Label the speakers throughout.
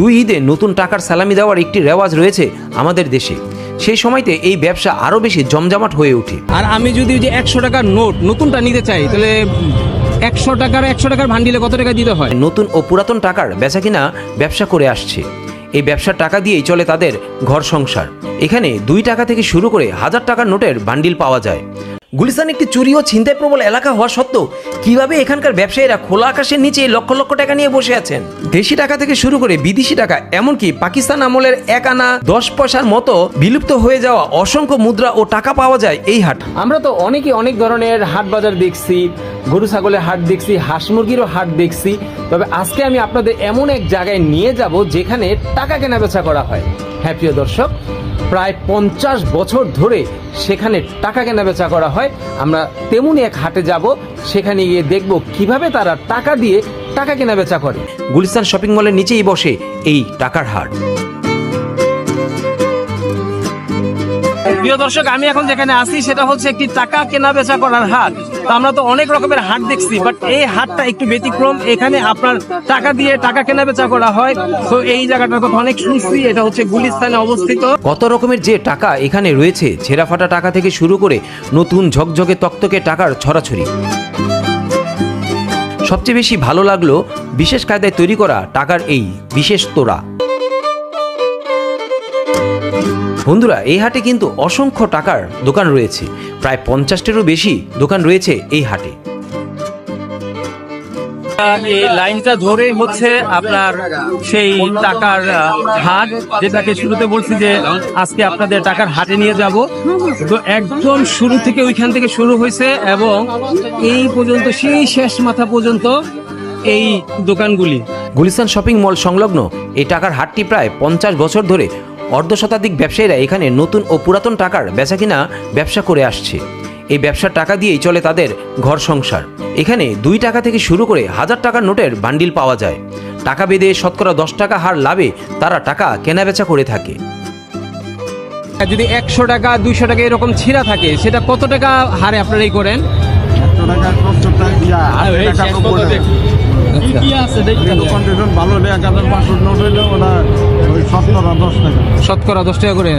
Speaker 1: দুই ঈদে নতুন টাকার সালামি দেওয়ার একটি রেওয়াজ রয়েছে আমাদের দেশে। সেই সময়তে এই ব্যবসা আরও বেশি জমজমাট হয়ে ওঠে।
Speaker 2: আর আমি যদি যে একশো টাকার নোট নতুনটা নিতে চাই তাহলে একশো টাকার একশো টাকার ভান্ডিলে কত টাকা দিতে হয়?
Speaker 1: নতুন ও পুরাতন টাকার বেচা কিনা ব্যবসা করে আসছে। এই ব্যবসার টাকা দিয়েই চলে তাদের ঘর সংসার। এখানে দুই টাকা থেকে শুরু করে হাজার টাকার নোটের বান্ডিল পাওয়া যায়। গুলিস্তান একটি চুরি ও ছিনতাই প্রবল এলাকা হওয়া সত্ত্বেও কীভাবে এখানকার ব্যবসায়ীরা খোলা আকাশের নিচে লক্ষ লক্ষ টাকা নিয়ে বসে আছেন? দেশি টাকা থেকে শুরু করে বিদেশি টাকা, এমনকি পাকিস্তান আমলের এক আনা দশ পয়সার মতো বিলুপ্ত হয়ে যাওয়া অসংখ্য মুদ্রা ও টাকা পাওয়া যায় এই হাট।
Speaker 2: আমরা তো অনেকে অনেক ধরনের হাট বাজার দেখছি, গরু, ছাগলের হাট দেখছি, হাঁস মুরগিরও হাট দেখছি। তবে আজকে আমি আপনাদের এমন এক জায়গায় নিয়ে যাব যেখানে টাকা কেনা বেচা করা হয়। হ্যাঁ প্রিয় দর্শক প্রায় পঞ্চাশ বছর ধরে সেখানে টাকা কেনাবেচা করা হয়। আমরা তেমনই এক হাটে যাব, সেখানে গিয়ে দেখব কীভাবে তারা টাকা দিয়ে টাকা কেনাবেচা করে।
Speaker 1: গুলিস্তান শপিং মলের নিচেই বসে এই টাকার হাট।
Speaker 2: প্রিয় দর্শক, আমি এখন যেখানে আছি সেটা হচ্ছে একটি টাকা কেনা বেচা করার হাট। তো আমরা তো অনেক রকমের হাট দেখছি বাট এই হাটটা একটু ব্যতিক্রম। এখানে আপনার টাকা দিয়ে টাকা কেনা বেচা করা হয়। তো এই জায়গাটার কথা অনেক শুনছি, এটা হচ্ছে গুলিস্তানে অবস্থিত।
Speaker 1: কত রকমের যে টাকা এখানে রয়েছে ছেঁড়া ফাটা টাকা থেকে শুরু করে নতুন ঝকঝকে তক্তকে টাকার ছড়াছড়ি। সবচেয়ে বেশি ভালো লাগল বিশেষ কায়দায় তৈরি করা টাকার এই বিশেষ তোড়া। বন্ধুরা এই হাটে কিন্তু অসংখ্য টাকার দোকান রয়েছে। প্রায় পঞ্চাশটিরও বেশি দোকান রয়েছে এই হাটে।
Speaker 2: এই লাইনটা ধরে হচ্ছে আপনার সেই টাকার হাট যেটাকে শুরুতে বলছি যে আজকে আপনাদের টাকার হাটে নিয়ে যাব। তো একদম শুরু থেকে ওইখান থেকে শুরু হয়েছে এবং এই পর্যন্ত সেই শেষ মাথা পর্যন্ত এই দোকানগুলি।
Speaker 1: গুলিস্তান শপিং মল সংলগ্ন এই টাকার হাটটি প্রায় পঞ্চাশ বছর ধরে অর্ধ শতাধিক ব্যবসায়ীরা এখানে নতুন ও পুরাতন টাকার বেচাকিনা ব্যবসা করে আসছে। এই ব্যবসার টাকা দিয়েই চলে তাদের ঘর সংসার। এখানে দুই টাকা থেকে শুরু করে হাজার টাকার নোটের বান্ডিল পাওয়া যায়। টাকা বেঁধে শতকরা দশ টাকা হার লাভে তারা টাকা কেনাবেচা করে থাকে।
Speaker 2: যদি একশো টাকা দুইশো টাকা এরকম ছিঁড়া থাকে সেটা কত টাকা হারে আপনারা এই করেন?
Speaker 3: একশো টাকা সত্তর টাকা ইয়া, আশি টাকা নব্বই কন্ডিশন ভালো হলে এক হাজার পাঁচশো নোট হইলে ওরা ওই সত্তর আর দশ টাকা।
Speaker 2: শতকরা দশ টাকা করে।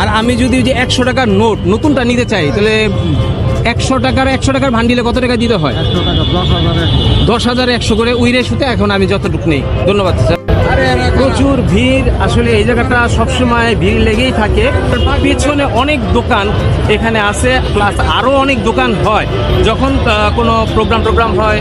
Speaker 2: আর আমি যদি যে একশো টাকার নোট নতুনটা নিতে চাই তাহলে একশো টাকার একশো টাকার ভান্ডিলে কত টাকা দিতে হয়?
Speaker 3: দশ হাজার একশো।
Speaker 2: দশ হাজার একশো করে উইরে সুতে এখন আমি যতটুকু নেই। ধন্যবাদ স্যার। প্রচুর ভিড়। আসলে এই জায়গাটা সবসময় ভিড় লেগেই থাকে। পিছনে অনেক দোকান এখানে আছে প্লাস আরও অনেক দোকান হয়। যখন কোনো প্রোগ্রাম টোগ্রাম হয়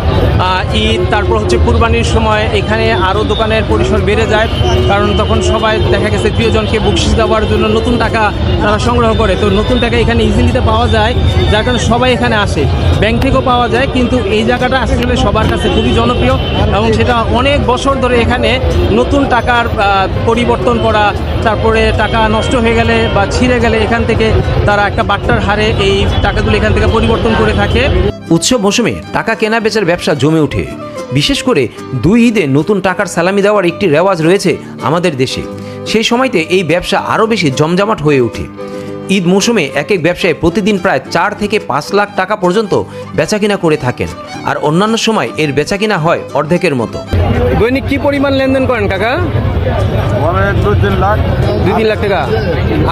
Speaker 2: ঈদ, তারপর হচ্ছে কুরবানির সময়, এখানে আরও দোকানের পরিসর বেড়ে যায়। কারণ তখন সবাই দেখা গেছে প্রিয়জনকে বকশিস দেওয়ার জন্য নতুন টাকা তারা সংগ্রহ করে। তো নতুন টাকা এখানে ইজিলিতে পাওয়া যায়। যার কারণে সবাই এখানে আসে। ব্যাংক থেকেও পাওয়া যায়, কিন্তু এই জায়গাটা আসলে সবার কাছে খুবই জনপ্রিয় এবং সেটা অনেক বছর ধরে এখানে নতুন টাকার পরিবর্তন করা, তারপরে টাকা নষ্ট হয়ে গেলে বা ছিঁড়ে গেলে এখান থেকে তারা একটা বাট্টার হারে এই টাকাগুলো এখান থেকে পরিবর্তন করে থাকে।
Speaker 1: উৎসব মৌসুমে টাকা কেনা বেচার ব্যবসা জমে ওঠে। বিশেষ করে দুই ঈদে নতুন টাকার সালামি দেওয়ার একটি রেওয়াজ রয়েছে আমাদের দেশে। সেই সময়তে এই ব্যবসা আরও বেশি জমজমাট হয়ে ওঠে। ঈদ মৌসুমে এক এক ব্যবসায়ী প্রতিদিন প্রায় চার থেকে পাঁচ লাখ টাকা পর্যন্ত বেচাকিনা করে থাকেন। আর অন্যান্য সময় এর বেচাকিনা হয় অর্ধেকের মতো।
Speaker 2: দৈনিক কি পরিমাণ লেনদেন করেন কাকা?
Speaker 3: দুই তিন লাখ
Speaker 2: টাকা।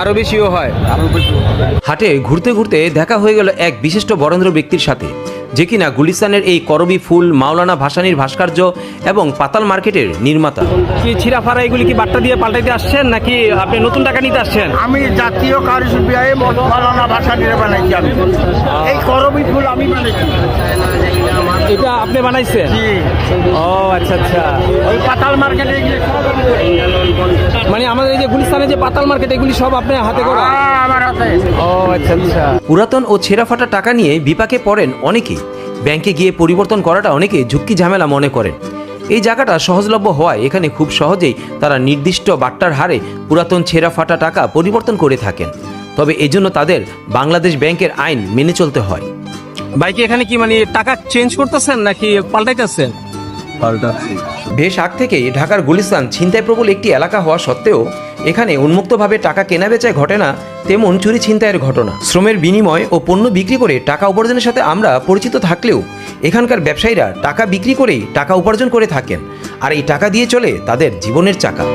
Speaker 2: আরও বেশিও হয়।
Speaker 1: হাটে ঘুরতে ঘুরতে দেখা হয়ে গেল এক বিশিষ্ট বরেন্দ্র ব্যক্তির সাথে। যে কিনা গুলিস্তানের এই করবি ফুল মাওলানা ভাসানির ভাস্কর্য এবং পাতাল মার্কেটের নির্মাতা।
Speaker 2: কি ছিঁড়া ফাড়া এগুলি কি বাট্টা দিয়ে পাল্টাইতে আসছেন নাকি আপনি নতুন টাকা নিতে আসছেন?
Speaker 3: আমি জাতীয় কারুশিল্পী মৌলানা ভাষা বানাইছি আমি। এই করবি ফুল আমি বানাইছি।
Speaker 2: এটা আপনি বানাইছেন?
Speaker 3: জি।
Speaker 2: ও আচ্ছা আচ্ছা।
Speaker 3: ওই পাতাল মার্কেটে।
Speaker 2: মানে আমাদের এই যে গুলিস্তানে যে পাতাল মার্কেট এগুলি সব আপনি হাতে করা?
Speaker 3: আমার হাতে।
Speaker 2: ও আচ্ছা আচ্ছা।
Speaker 1: পুরাতন ও ছেঁড়া ফাটা টাকা নিয়ে বিপাকে পড়েন অনেকেই। ব্যাংকে গিয়ে পরিবর্তন করাটা অনেকে ঝুঁকি ঝামেলা মনে করেন এই জায়গাটা সহজলভ্য হওয়ায় এখানে খুব সহজেই তারা নির্দিষ্ট বাট্টার হারে পুরাতন ছেঁড়া ফাটা টাকা পরিবর্তন করে থাকেন। তবে এজন্য তাদের বাংলাদেশ ব্যাংকের আইন মেনে চলতে হয়।
Speaker 2: বাইকে এখানে কি মানে টাকা চেঞ্জ করতেছেন নাকি পাল্টাইতেছেন?
Speaker 1: বেশ আগ থেকে ঢাকার গুলিস্তান ছিনতাই প্রবল একটি এলাকা হওয়া সত্ত্বেও এখানে উন্মুক্তভাবে টাকা কেনা বেচায় ঘটে না তেমন চুরি ছিনতাইয়ের ঘটনা। শ্রমের বিনিময় ও পণ্য বিক্রি করে টাকা উপার্জনের সাথে আমরা পরিচিত থাকলেও এখানকার ব্যবসায়ীরা টাকা বিক্রি করেই টাকা উপার্জন করে থাকেন, আর এই টাকা দিয়ে চলে তাদের জীবনের চাকা।